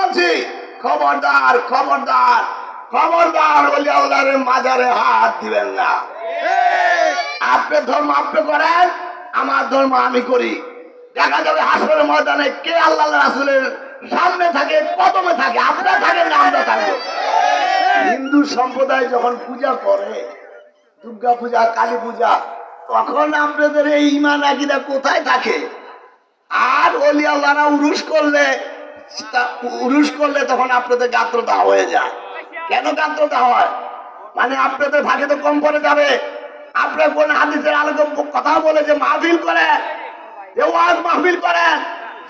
বলছি, খবরদার খবরদার খবরদার বলি আল্লাহরের মাজারে হাত দিবেন না। আপনার ধর্ম আপনি করেন, আমার ধর্ম আমি করি। দেখা যাবে হাসরের ময়দানে কে আল্লাহ রাসুলের সামনে থাকে কদমে থাকে আপনার থাকেন না, আমরা থাকব। হিন্দু সম্প্রদায় যখন পূজা করে, দুর্গা পূজা, কালী পূজা, তখন আপনাদের এই ইমান আকিদা কোথায় থাকে? আর অলি আল্লাহরা করলে উরুস করলে তখন আপনাদের গাত্রতা হয়ে যায়। কেন গাত্রতা হয়? মানে আপনাদের ভাগে তো কম পড়ে যাবে। আপনার কোন হাদিসের আলোকে কথা বলে যে মাহফিল করে যে ওয়াজ মাহফিল করেন,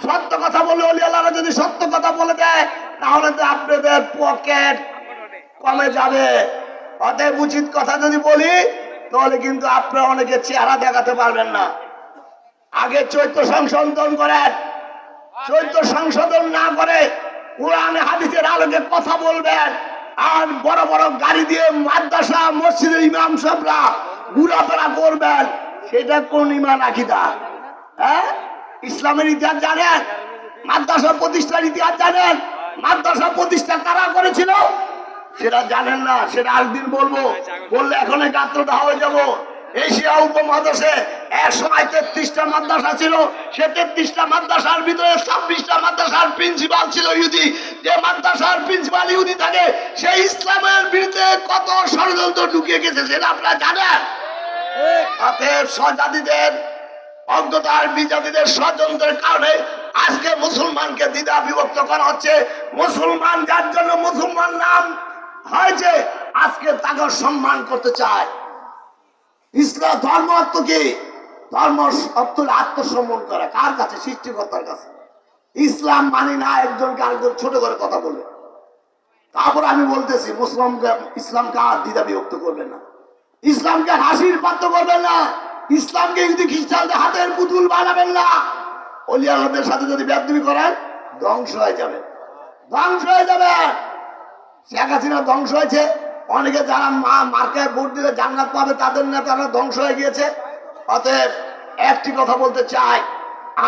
সত্য কথা বলে অলি আল্লাহরা যদি সত্য কথা বলে দেয়, তাহলে তো আপনাদের পকেট কমে যাবে। অতএব উচিত কথা যদি বলি, তাহলে কিন্তু আপনারা অনেকে চেহারা দেখাতে পারবেন না। আগে চৈত্র সংশোধন করেন চৈত্র সংশোধন না করে কোরআনে হাদিসের আলোকে কথা বলবেন আর বড় বড় গাড়ি দিয়ে মাদ্রাসা মসজিদের ইমাম সাহেবরা ঘুরাফেরা করবেন, সেটা কোন ইমান আকিদা? হ্যাঁ? ইসলামের ইতিহাস জানেন? মাদ্রাসা প্রতিষ্ঠার ইতিহাস জানেন? মাদ্রাসা প্রতিষ্ঠা কারা করেছিল? সেটা জানেন না, সেটা আরেকদিন বলব। বললে এখন গাত্রটা হয়ে যাব। এশিয়া উপমহাদেশে এক সময় তেত্রিশটা মাদ্রাসা ছিল, সে তেত্রিশটা মাদ্রাসার ভিতরে ছাব্বিশটা মাদ্রাসার প্রিন্সিপাল ছিল ইহুদি। যে মাদ্রাসার প্রিন্সিপাল ইহুদি থাকে সেই ইসলামের বিরুদ্ধে কত ষড়যন্ত্র ঢুকিয়ে গেছে সেটা আপনারা জানেন? অতএব স্বজাতিদের, অজ্ঞতার বিজাতিদের ষড়যন্ত্রের কারণে আজকে মুসলমানকে দ্বিধা বিভক্ত করা হচ্ছে। মুসলমান যার জন্য মুসলমান নাম হয়েছে, আজকে তাকে সম্মান করতে চায়। ইসলাম ধর্ম অর্থ কি? ধর্ম অর্থ আত্মসম্মান করা। কার কাছে? সৃষ্টিকর্তার কাছে। ইসলাম মানি না একজনকে আরেকজন ছোট করে কথা বলে তারপর আমি বলতেছি, মুসলিমকে, ইসলামকে আর দ্বিধা বিভক্ত করবে না। ইসলামকে হাসির পাত্র করবেন না। ইসলামকে যদি খ্রিস্টানদের হাতের পুতুল বানাবেন না অলি আল্লাহদের সাথে যদি ব্যাপদুমি করেন, ধ্বংস হয়ে যাবে। ধ্বংস হয়ে যাবে। শেখ হাসিনা ধ্বংস হয়েছে। অনেকে যারা মা মার্কায় ভোট দিলে জান্নাত পাবে, তাদের নেতারা ধ্বংস হয়ে গিয়েছে। অতএব একটি কথা বলতে চাই,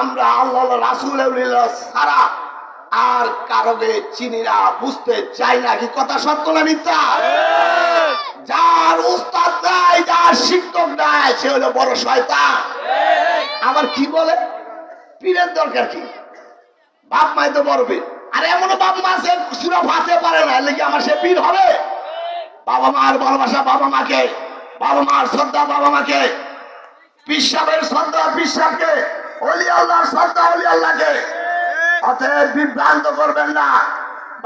আমরা আল্লাহ রাসুল সারা আর কারোকে চিনি না, বুঝতে চাই না, কি কথা সত্য না মিথ্যা? যার উস্তাদ নাই, যার শিক্ষক নাই, সে হলো বড় শয়তান। আবার কি বলে? পীরের দরকার কি? বাপ মাই তো বড় পীর। আর এমনও বাপ মা সে সুরা ফাতে পারে না এলে কি আমার সে পীর হবে? বাবা মার ভালোবাসা বাবা মাকে বাবা মার শ্রদ্ধা বাবা মাকে পিসাবের শ্রদ্ধা পিসাবকে অলি আল্লাহর শ্রদ্ধা অলি আল্লাহকে অতএব বিভ্রান্ত করবেন না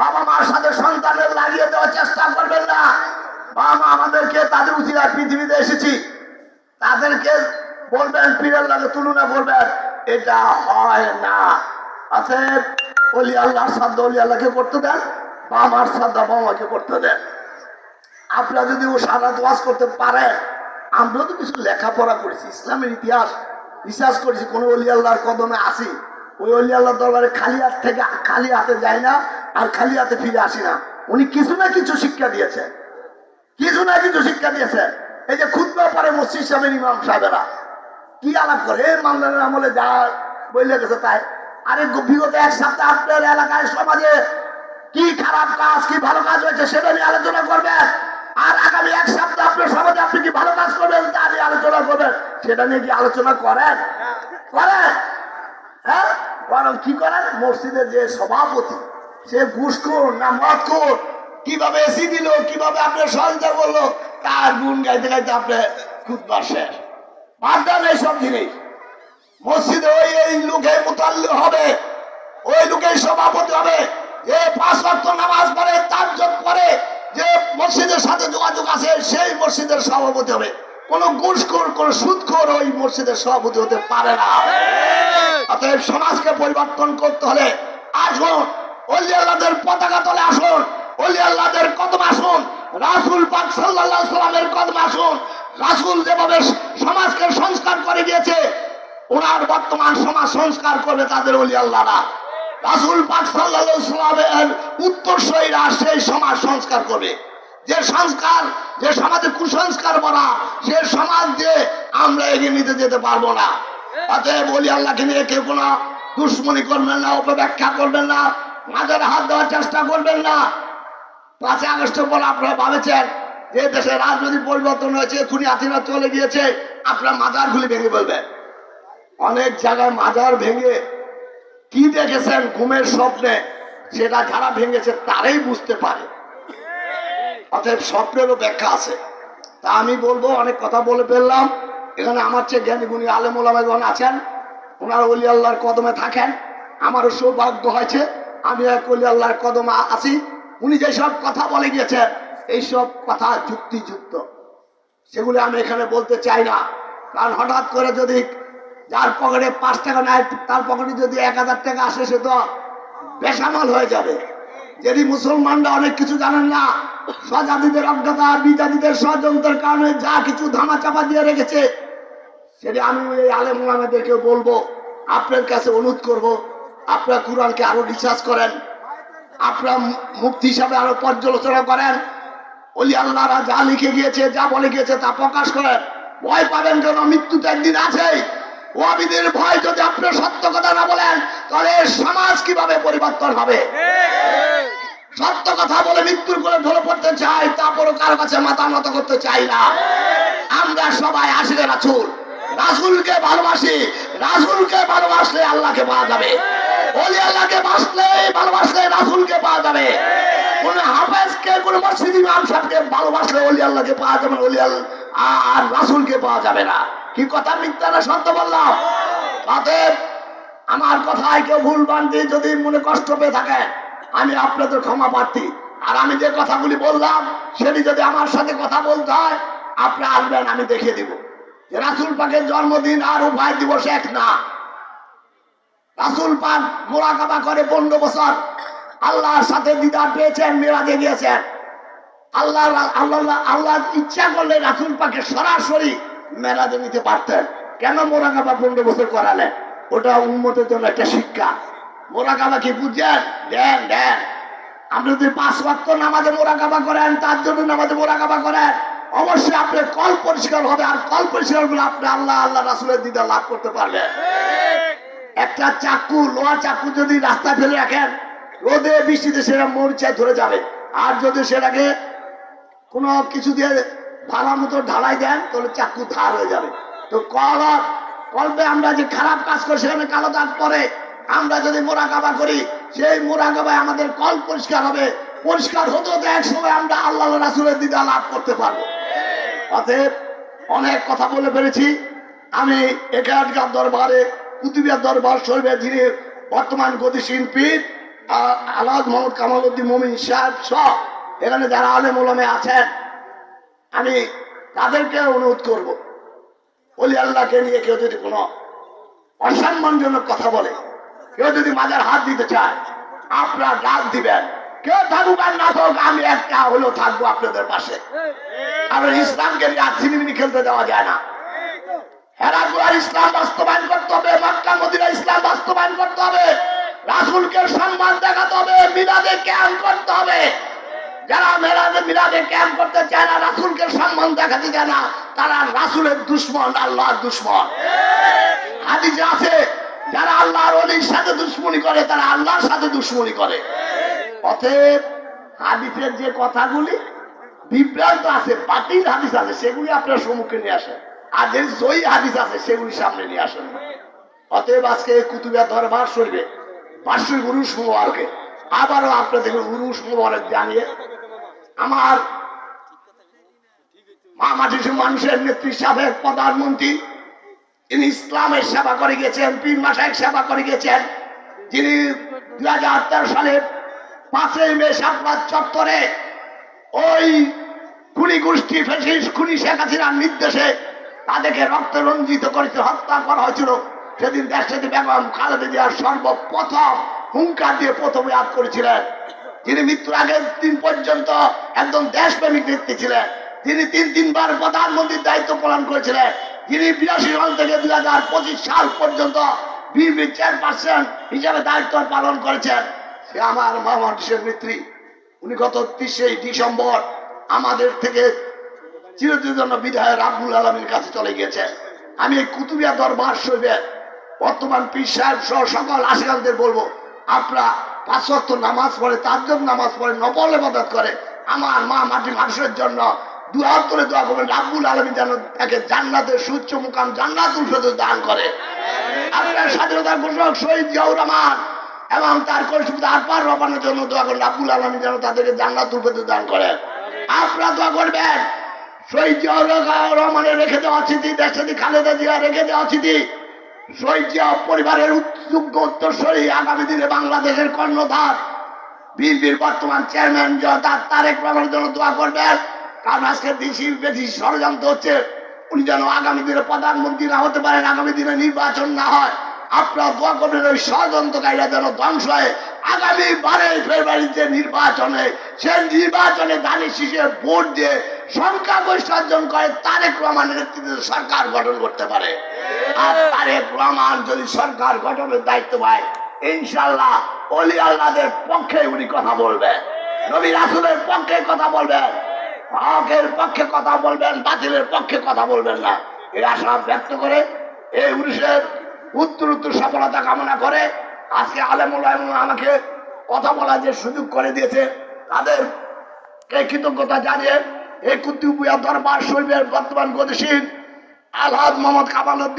বাবা মার সাথে সন্তানের লাগিয়ে দেওয়ার চেষ্টা করবেন না। বাবা মা আমাদেরকে তাদের উচিত পৃথিবীতে এসেছি। তাদেরকে বলবেন, পীরের লাগে তুলনা করবেন, এটা হয় না। অতএব অলি আল্লাহর শ্রদ্ধা অলি আল্লাহকে করতে দেন বাবা মার শ্রদ্ধা বাবা মাকে করতে দেন। আপনারা যদি ও সারা ওয়াজ করতে পারে, আমরা তো কিছু লেখাপড়া করেছি, ইসলামের ইতিহাস। রিসার্চ করেছি, কোন অলি আল্লাহর কদমে আসি। ওই অলি আল্লাহর দরবারে খালি হাত থেকে, খালি হাতে যায় না, আর খালি হাতে ফিরে আসি না। উনি কিছু না কিছু শিক্ষা দিয়েছেন কিছু না কিছু শিক্ষা দিয়েছে। এই যে খুদ্া পারে মসজিদ সাহেবের ইমাম সাহেবেরা, কি আলাপ করে? এই মামলানের আমলে যা বইলে গেছে তাই। আরে বিগত এক সপ্তাহ আপনার এলাকায় সমাজে কি খারাপ কাজ, কি ভালো কাজ হয়েছে সেটা নিয়ে আলোচনা করবেন আর আগামী এক সপ্তাহ আপনার সমাজে আপনি কি ভালো কাজ করবেন? তা নিয়ে আলোচনা করবেন। সেটা নিয়ে কি আলোচনা করেন? করেন। হ্যাঁ? বরং কি করেন? মসজিদের যে সভাপতি, সে ঘুষখোর না মদখোর? কীভাবে এসি দিল? কীভাবে আপনার সহযোগিতা করল? তার গুণ গাইতে গাইতে আপনি খুব শেষ। বাদ দেন এইসব জিনিস। মসজিদে ওই এই লোকে মোতাল্লি হবে। ওই লোকের সভাপতি হবে। যে পাঁচ ওয়াক্ত নামাজ মসজিদের সভাপতি হবে। কোন ঘুষখোর কোন সুদখোর ওই মসজিদের সভাপতি হতে পারে না। অতএব সমাজকে পরিবর্তন করতে হলে আসুন অলি আল্লাহদের পতাকা তলে আসুন অলি আল্লাহদের কদম আসুন রাসুল পাক সাল্লাহ সাল্লামের কদম আসুন। রাসুল যেভাবে সমাজকে সংস্কার করে দিয়েছে ওনার বর্তমান সমাজ সংস্কার করবে তাদের অলি আল্লাহরা। রাসুল পাক সাল্লাহ সাল্লামের উত্তরসূরিরা সেই সমাজ সংস্কার করবে। যে সংস্কার, যে সমাজে কুসংস্কার বলা, সে সমাজ যে আমরা এগিয়ে নিতে যেতে পারব না। অতএব বলি আল্লাহকে নিয়ে কেউ কোনো দুশ্মনী করবেন না অপব্যাখ্যা করবেন না, মাজারে হাত দেওয়ার চেষ্টা করবেন না। পাঁচই আগস্ট পর আপনারা ভাবেছেন, যে দেশে রাজনৈতিক পরিবর্তন হয়েছে, খুনি হাসিনা চলে গিয়েছে, আপনারা মাজারগুলি ভেঙে ফেলবেন। অনেক জায়গায় মাজার ভেঙে কি দেখেছেন ঘুমের স্বপ্নে, সেটা যারা ভেঙেছে তারাই বুঝতে পারে। অতএব স্বপ্নেরও ব্যাখ্যা আছে। তা আমি বলব, অনেক কথা বলে ফেললাম। এখানে আমার চেয়ে জ্ঞানী গুণী আলেমুলামেগণ আছেন। ওনারা অলি আল্লাহর কদমে থাকেন। আমারও সৌভাগ্য হয়েছে, আমি এক অলি আল্লাহর কদমে আছি। উনি যেসব কথা বলে গিয়েছেন এইসব কথা যুক্তিযুক্ত। সেগুলি আমি এখানে বলতে চাই না। কারণ হঠাৎ করে যদি যার পকেটে পাঁচ টাকা নেয় তার পকেটে যদি এক হাজার টাকা আসে, সে তো বেসামাল হয়ে যাবে। যদি মুসলমানরা অনেক কিছু জানেন না, স্বজাতিদের অজ্ঞতা বিজাতিদের ষড়যন্ত্রের কারণে যা কিছু ধামা চাপা দিয়ে রেখেছে, সেটি আমি এই আলেম ওলামাদেরকে বলব, আপনার কাছে অনুরোধ করব, আপনার কোরআনকে আরও রিসার্চ করেন, আপনার মুক্তি হিসাবে আরও পর্যালোচনা করেন অলি আল্লাহরা যা লিখে গিয়েছে, যা বলে গিয়েছে তা প্রকাশ করেন। ভয় পাবেন কেন? মৃত্যু তো একদিন আছেই। ওয়াবিদের ভয় যদি আপনি সত্য কথা না বলেন, তাহলে সমাজ কীভাবে পরিবর্তন হবে? সত্য কথা বলে মৃত্যুর করে ধরে পড়তে চাই, তারপরও কারও কাছে মাথা নত করতে চাই না। আমরা সবাই আসলে রাসুল। রাসুলকে ভালোবাসি। রাসুলকে ভালোবাসলে আল্লাহকে পাওয়া যাবে। বলি আল্লাহকে বাসলে ভালোবাসলে রাসুলকে পাওয়া যাবে। কোন হাফেজকে কোন মসজিদ ইমাম সাহেবকে ভালোবাসলে অলি আল্লাহকে পাওয়া যাবে অলি আল্লাহ আর রাসুলকে পাওয়া যাবে না। কি কথা মিথ্যা না সত্য বললাম? আমার কথায় কেউ ভুল বান্ধি যদি মনে কষ্ট পেয়ে থাকে, আমি আপনাদের ক্ষমা প্রার্থী। আর আমি যে কথাগুলি বললাম, সেটি যদি আমার সাথে কথা বলতে হয়, আপনি আসবেন, আমি দেখিয়ে দিব। যে রাসুল পাকের জন্মদিন আর উপায় দিবস এক না। রাসুল পাক মোরাকাবা করে পনেরো বছর আল্লাহর সাথে দিদার পেয়েছেন মেরাজে গিয়েছেন। আল্লাহ আল্লাহ আল্লাহ ইচ্ছা করলে রাসুল পাকে সরাসরি মেরাজে নিতে পারতেন। কেন মোরাকাবা পনেরো বছর করালেন? ওটা উন্মতের জন্য একটা শিক্ষা। মোরাকাবা কি বুঝছেন? দেন দেন। আপনি যদি পাঁচ ওয়াক্ত নামাজে মোরাকাবা করেন তার জন্য নামাজে মোরাকাবা করেন অবশ্যই আপনার কল পরিষ্কার হবে আর কল পরিষ্কার হলে আপনি আল্লাহ আল্লাহ রাসুলের দিদা লাভ করতে পারবেন। একটা চাকু লোহা চাকু যদি রাস্তায় ফেলে রাখেন রোদে বৃষ্টিতে সেটা মরিচায় ধরে যাবে। আর যদি সেটাকে কোনো কিছু দিয়ে ভালো মতো ঢালাই দেন, তাহলে চাকু ধার হয়ে যাবে। তো কল কল্পে আমরা যে খারাপ কাজ করি, সেখানে কালো দাগ পরে আমরা যদি মোরাকাবা করি, সেই মোরাকাবায় আমাদের কল পরিষ্কার হবে। পরিষ্কার হতে হতে এক সময় আমরা আল্লাহ রাসুলের দিদা লাভ করতে পারব। অতএব অনেক কথা বলে ফেলেছি। আমি এখানকার দরবারে কুতুবিয়ার দরবার শরীফে যিনি বর্তমান গতিশীল আ- আলাদ মোহাম্মদ কামাল উদ্দিন মমিন, সাহেব সহ এখানে যারা আলেম ওলামে আছেন, আমি তাদেরকে অনুরোধ করব বলি আল্লাহকে নিয়ে কেউ যদি কোনো অসম্মানজনক কথা বলে, কেউ যদি মাজার হাত দিতে চায়, আপনারা ডাক দিবেন। কেউ থাকুক আর না থাকুক, আমি একটা হলেও থাকব আপনাদের পাশে। কারণ ইসলামকে নিয়ে আর ছিনিমিনি খেলতে দেওয়া যায় না। হেরাগুলার ইসলাম বাস্তবায়ন করতে হবে, মক্কা মদিনা ইসলাম বাস্তবায়ন করতে হবে। রাসুলকে সম্মান দেখাতে হবে মিলাদে ক্যাম্প করতে হবে। যারা মেলাদে মিলাদে ক্যাম্প করতে চায় না, রাসুলকে সম্মান দেখাতে চায় না, তারা রাসুলের দুশ্মন, আল্লাহর দুশ্মন। হাদিসে আছে, যারা আল্লাহর অলির সাথে দুশ্মনী করে, তারা আল্লাহর সাথে দুশ্মনী করে। অতএব হাদিসের যে কথাগুলি, বিভ্রান্ত আছে, বাতিল হাদিস আছে, সেগুলি আপনার সম্মুখে নিয়ে আসেন। আর যে জয়ী হাদিস আছে, সেগুলি সামনে নিয়ে আসেন। অতএব আজকে কুতুবিয়া দরবার শরীফে বার্ষিক উরুষ মুবারকে আবারও আপনাদের উরুষ মুবারক জানিয়ে আমার মা মাটি মানুষের নেত্রী সাবেক প্রধানমন্ত্রী, তিনি ইসলামের সেবা করে গেছেন, পীর মাসায় সেবা করে গেছেন। যিনি দুই হাজার তেরো সালে পাঁচই মে সাতবাদ চত্বরে ওই খুনি গোষ্ঠী ফেসিস খুনি শেখ হাসিনার নির্দেশে তাদেরকে রক্ত রঞ্জিত করেছে হত্যা করা হয়েছিল। সেদিন দেশটি বেগম খালেদা জিয়ার সর্বপ্রথম হুঙ্কার দিয়ে প্রথম ইয়াদ করেছিলেন। যিনি মৃত্যুর আগের দিন পর্যন্ত একদম দেশপ্রেমিক ব্যক্তি ছিলেন। তিনি তিন, তিনবার প্রধানমন্ত্রীর দায়িত্ব পালন করেছিলেন। যিনি বিরাশি সাল থেকে দুই হাজার পঁচিশ সাল পর্যন্ত বিএনপি চেয়ারপারসন হিসাবে দায়িত্ব পালন করেছেন। সে আমার মা মানুষের নেত্রী। উনি গত তিরিশে ডিসেম্বর আমাদের থেকে চিরদিনের জন্য বিধায়ক আব্দুল আলমীর কাছে চলে গিয়েছে আমি এই কুতুবিয়া দরবার শরীফে বর্তমান পীর সাহেব সহ সকল আশিকানদের বলব, আপনারা পাঁচ ওয়াক্ত নামাজ পড়ে তাজ্জব নামাজ পড়ে নকল ইবাদত করে, আমার মা মাটি মানুষের জন্য দু হাত করে দোয়া করবেন, রাব্বুল আলমী যেন তাকে জান্নাতের সুচ্চ মুকাম, জান্নাতুল ফেরত দান করে। আপনার স্বাধীনতার ঘোষক শহীদ জিয়াউর রহমান এবং তার কলসিপুর আরপার রবানের জন্য দোয়া করেন, রাব্বুল আলমী যেন তাদেরকে জান্নাতুল ফেরত দান করে। আপনারা দোয়া করবেন, শহীদ জিয়াউর রহমানের রেখে দেওয়া স্মৃতি দেশাদি খালেদা জিয়া রেখে দেওয়া স্মৃতি শহীদ জিয়া পরিবারের যোগ্য উত্তরসূরি আগামী দিনে বাংলাদেশের কর্ণধার। বিএনপির বর্তমান চেয়ারম্যান জনতা তারেক রহমানের জন্য দোয়া করবেন, কারণ আজকে দেশি বেশি ষড়যন্ত্র হচ্ছে। উনি যেন আগামী দিনে প্রধানমন্ত্রী না হতে পারেন, আগামী দিনে নির্বাচন না হয়। আপনারা দোয়া করবেন ওই ষড়যন্ত্রকারীরা যেন ধ্বংস হয়। আগামী বারে ফেব্রুয়ারিতে নির্বাচনে, সেই নির্বাচনে ধানের শীষে ভোট দিয়ে সংখ্যাগরিষ্ঠ অর্জন করে, তারেক রহমানের নেতৃত্বে সরকার গঠন করতে পারে। আর তারেক রহমান যদি সরকার গঠনের দায়িত্ব পায় ইনশাল্লাহ অলি আল্লাহদের পক্ষে উনি কথা বলবেন নবী রাসুলের পক্ষে কথা বলবেন। হকের পক্ষে কথা বলবেন, বাতিলের পক্ষে কথা বলবেন না। এই আশা ব্যক্ত করে, এই উনিশের উত্তর উত্তর সফলতা কামনা করে আজকে আলেমুল আমাকে কথা বলার যে সুযোগ করে দিয়েছে, তাদের কৃতজ্ঞতা জানিয়ে এই দরবার শরীফের বর্তমান গতিশীল আলহাদ মোহাম্মদ কামাল